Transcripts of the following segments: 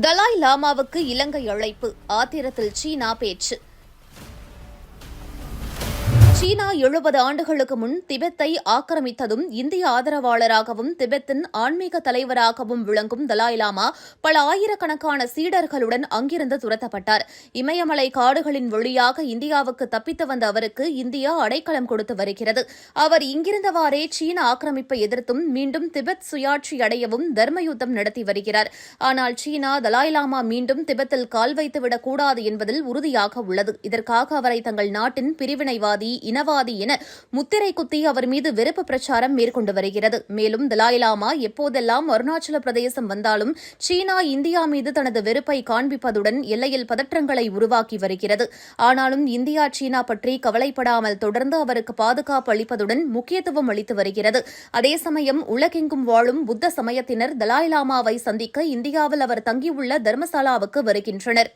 தலாய் லாமாவுக்கு இலங்கை அழைப்பு. ஆத்திரத்தில் சீனா பேச்சு. சீனா எழுபது ஆண்டுகளுக்கு முன் திபெத்தை ஆக்கிரமித்ததும் இந்திய ஆதரவாளராகவும் திபெத்தின் ஆன்மீக தலைவராகவும் விளங்கும் தலாய் லாமா பல ஆயிரக்கணக்கான சீடர்களுடன் அங்கிருந்து துரத்தப்பட்டார். இமயமலை காடுகளின் வழியாக இந்தியாவுக்கு தப்பித்து வந்த அவருக்கு இந்தியா அடைக்கலம் கொடுத்து வருகிறது. அவர் இங்கிருந்தவாறே சீன ஆக்கிரமிப்பை எதிர்த்தும் மீண்டும் திபெத் சுயாட்சி அடையவும் தர்ம யுத்தம் நடத்தி வருகிறார். ஆனால் சீனா தலாய் லாமா மீண்டும் திபெத்தில் கால் வைத்துவிடக் கூடாது என்பதில் உறுதியாக உள்ளது. இதற்காக அவரை தங்கள் நாட்டின் பிரிவினைவாதி இனவாதி என முத்திரை குத்தி அவர் மீது வெறுப்பு பிரச்சாரம் மேற்கொண்டு வருகிறது. மேலும் தலாய்லாமா எப்போதெல்லாம் அருணாச்சல பிரதேசம் வந்தாலும் சீனா இந்தியா மீது தனது வெறுப்பை காண்பிப்பதுடன் எல்லையில் பதற்றங்களை உருவாக்கி வருகிறது. ஆனாலும் இந்தியா சீனா பற்றி கவலைப்படாமல் தொடர்ந்து அவருக்கு பாதுகாப்பு அளிப்பதுடன் முக்கியத்துவம் அளித்து வருகிறது. அதே சமயம் உலகெங்கும் வாழும் புத்த சமயத்தினர் தலாய்லாமாவை சந்திக்க இந்தியாவில் அவர் தங்கியுள்ள தர்மசாலாவுக்கு வருகின்றனர்.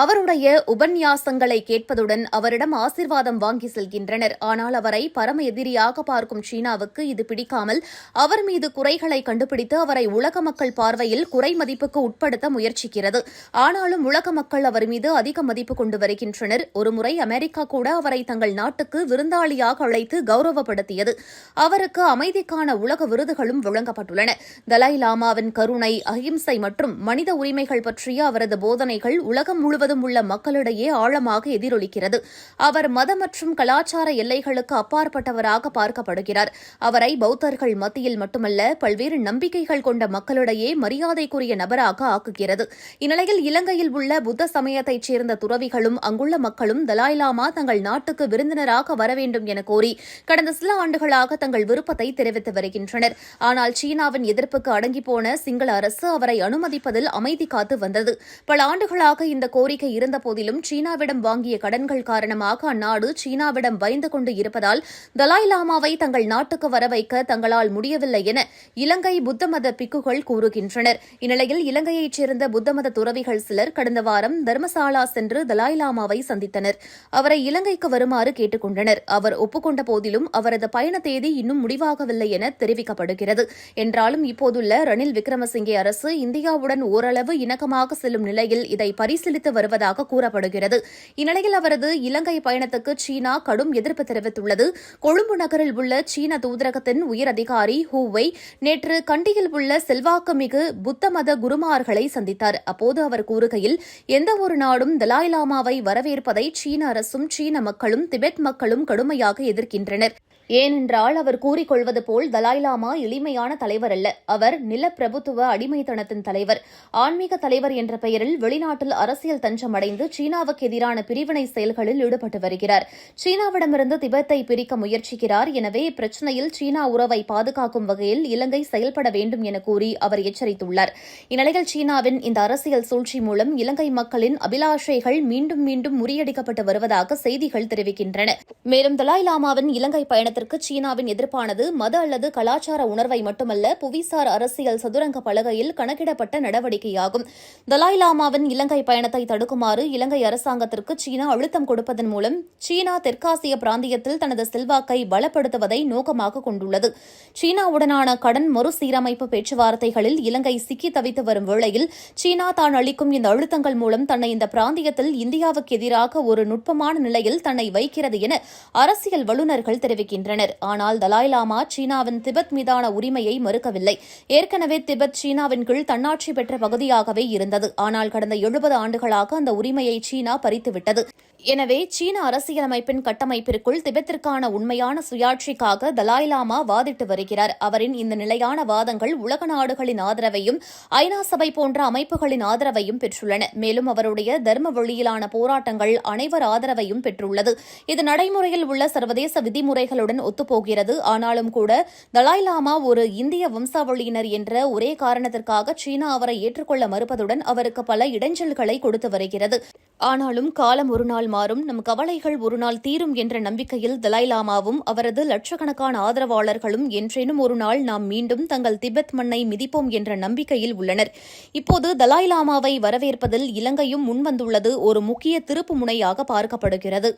அவருடைய உபன்யாசங்களை கேட்பதுடன் அவரிடம் ஆசிர்வாதம் வாங்கி செல்கின்றனர். ஆனால் அவரை பரம எதிரியாக பார்க்கும் சீனாவுக்கு இது பிடிக்காமல் அவர் மீது குறைகளை கண்டுபிடித்து அவரை உலக மக்கள் பார்வையில் குறை மதிப்புக்கு உட்படுத்த முயற்சிக்கிறது. ஆனாலும் உலக மக்கள் அவர் மீது அதிக மதிப்பு கொண்டு வருகின்றனர். ஒருமுறை அமெரிக்கா கூட அவரை தங்கள் நாட்டுக்கு விருந்தாளியாக அழைத்து கௌரவப்படுத்தியது. அவருக்கு அமைதிக்கான உலக விருதுகளும் வழங்கப்பட்டுள்ளன. தலாய் லாமாவின் கருணை அஹிம்சை மற்றும் மனித உரிமைகள் பற்றிய அவரது போதனைகள் உலகம் முழுவதும் முழுவதும் உள்ள மக்களிடையே ஆழமாக எதிரொலிக்கிறது. அவர் மத மற்றும் கலாச்சார எல்லைகளுக்கு அப்பாற்பட்டவராக பார்க்கப்படுகிறார். அவரை பௌத்தர்கள் மத்தியில் மட்டுமல்ல பல்வேறு நம்பிக்கைகள் கொண்ட மக்களிடையே மரியாதைக்குரிய நபராக ஆக்குகிறது. இந்நிலையில் இலங்கையில் உள்ள புத்த சமயத்தைச் சேர்ந்த துறவிகளும் அங்குள்ள மக்களும் தலாய்லாமா தங்கள் நாட்டுக்கு விருந்தினராக வர வேண்டும் என கோரி கடந்த சில ஆண்டுகளாக தங்கள் விருப்பத்தை தெரிவித்து வருகின்றனர். ஆனால் சீனாவின் எதிர்ப்புக்கு அடங்கிப்போன சிங்கள அரசு அவரை அனுமதிப்பதில் அமைதி காத்து வந்தது. பல ஆண்டுகளாக இந்த கோரிக்கை கோரிக்கை இருந்தபோதிலும் சீனாவிடம் வாங்கிய கடன்கள் காரணமாக அந்நாடு சீனாவிடம் பயந்து கொண்டு இருப்பதால் தலாய் லாமாவை தங்கள் நாட்டுக்கு வர வைக்க தங்களால் முடியவில்லை என இலங்கை புத்த மத பிக்குகள் கூறுகின்றனர். இந்நிலையில் இலங்கையைச் சேர்ந்த புத்த மத துறவிகள் சிலர் கடந்த வாரம் தர்மசாலா சென்று தலாய் லாமாவை சந்தித்தனர். அவரை இலங்கைக்கு வருமாறு கேட்டுக் கொண்டனர் அவர் ஒப்புக்கொண்ட போதிலும் அவரது பயண தேதி இன்னும் முடிவாகவில்லை என தெரிவிக்கப்படுகிறது. என்றாலும் இப்போதுள்ள ரணில் விக்ரமசிங்கே அரசு இந்தியாவுடன் ஓரளவு இணக்கமாக செல்லும் நிலையில் இதை பரிசீலித்து வருவதாக கூறப்படுகிறது. இந்நிலையில் அவரது இலங்கை பயணத்துக்கு சீனா கடும் எதிர்ப்பு தெரிவித்துள்ளது. கொழும்பு நகரில் உள்ள சீன தூதரகத்தின் உயர் அதிகாரி ஹூவை நேற்று கண்டியில் உள்ள செல்வாக்குமிகு புத்த மத குருமார்களை சந்தித்தார். அப்போது அவர் கூறுகையில் எந்தவொரு நாடும் தலாய்லாமாவை வரவேற்பதை சீன அரசும் சீன மக்களும் திபெத் மக்களும் கடுமையாக எதிர்க்கின்றனர். ஏனென்றால் அவர் கூறிக்கொள்வது போல் தலாய்லாமா எளிமையான தலைவர் அல்ல. அவர் நிலப்பிரபுத்துவ அடிமைத்தனத்தின் தலைவர். ஆன்மீக தலைவர் என்ற பெயரில் வெளிநாட்டில் அரசியல் தன் தஞ்சமடைந்து சீனாவுக்கு எதிரான பிரிவினை செயல்களில் ஈடுபட்டு வருகிறார். சீனாவிடமிருந்து திபெத்தை பிரிக்க முயற்சிக்கிறார். எனவே இப்பிரச்சினையில் சீனா உறவை பாதுகாக்கும் வகையில் இலங்கை செயல்பட வேண்டும் என கூறி அவர் எச்சரித்துள்ளார். இந்நிலையில் சீனாவின் இந்த அரசியல் சூழ்ச்சி மூலம் இலங்கை மக்களின் அபிலாஷைகள் மீண்டும் மீண்டும் முறியடிக்கப்பட்டு வருவதாக செய்திகள் தெரிவிக்கின்றன. மேலும் தலாய் லாமாவின் இலங்கை பயணத்திற்கு சீனாவின் எதிர்ப்பானது மத அல்லது கலாச்சார உணர்வை மட்டுமல்ல புவிசார் அரசியல் சதுரங்க பலகையில் கணக்கிடப்பட்ட நடவடிக்கையாகும். தலாய் லாமாவின் இலங்கை பயணத்தை தடுக்குமாறு இலங்கை அரசாங்கத்திற்கு சீனா அழுத்தம் கொடுப்பதன் மூலம் சீனா தெற்காசிய பிராந்தியத்தில் தனது செல்வாக்கை பலப்படுத்துவதை நோக்கமாக கொண்டுள்ளது. சீனாவுடனான கடன் மறுசீரமைப்பு பேச்சுவார்த்தைகளில் இலங்கை சிக்கி தவித்து வரும் வேளையில் சீனா தான் அளிக்கும் இந்த அழுத்தங்கள் மூலம் தன்னை இந்த பிராந்தியத்தில் இந்தியாவுக்கு எதிராக ஒரு நுட்பமான நிலையில் தன்னை வைக்கிறது என அரசியல் வல்லுநர்கள் தெரிவிக்கின்றனர். ஆனால் தலாய் லாமா சீனாவின் திபெத் மீதான உரிமையை மறுக்கவில்லை. ஏற்கனவே திபெத் சீனாவின் கீழ் தன்னாட்சி பெற்ற பகுதியாகவே இருந்தது. ஆனால் கடந்த எழுபது ஆண்டுகளாக அந்த உரிமையை சீனா பறித்துவிட்டது. எனவே சீன அரசியலமைப்பின் கட்டமைப்பிற்குள் திபெத்திற்கான உண்மையான சுயாட்சிக்காக தலாய் லாமா வாதிட்டு வருகிறார். அவரின் இந்த நிலையான வாதங்கள் உலக நாடுகளின் ஆதரவையும் ஐநா சபை போன்ற அமைப்புகளின் ஆதரவையும் பெற்றுள்ளன. மேலும் அவருடைய தர்ம வழியிலான போராட்டங்கள் அனைவர் ஆதரவையும் பெற்றுள்ளது. இது நடைமுறை நடைமுறையில் உள்ள சர்வதேச விதிமுறைகளுடன் ஒத்துப்போகிறது. ஆனாலும் கூட தலாய் லாமா ஒரு இந்திய வம்சாவளியினர் என்ற ஒரே காரணத்திற்காக சீனா அவரை ஏற்றுக்கொள்ள மறுப்பதுடன் அவருக்கு பல இடைஞ்சல்களை கொடுத்து வருகிறது. ஆனாலும் காலம் ஒரு நாள் மாறும் நம் கவலைகள் ஒரு நாள் தீரும் என்ற நம்பிக்கையில் தலாய் லாமாவும் அவரது லட்சக்கணக்கான ஆதரவாளர்களும் என்றேனும் ஒரு நாள் நாம் மீண்டும் தங்கள் திபெத் மண்ணை மிதிப்போம் என்ற நம்பிக்கையில் உள்ளனர். இப்போது தலாய் லாமாவை வரவேற்பதில் இலங்கையும் முன்வந்துள்ளது ஒரு முக்கிய திருப்பு முனையாக பார்க்கப்படுகிறது.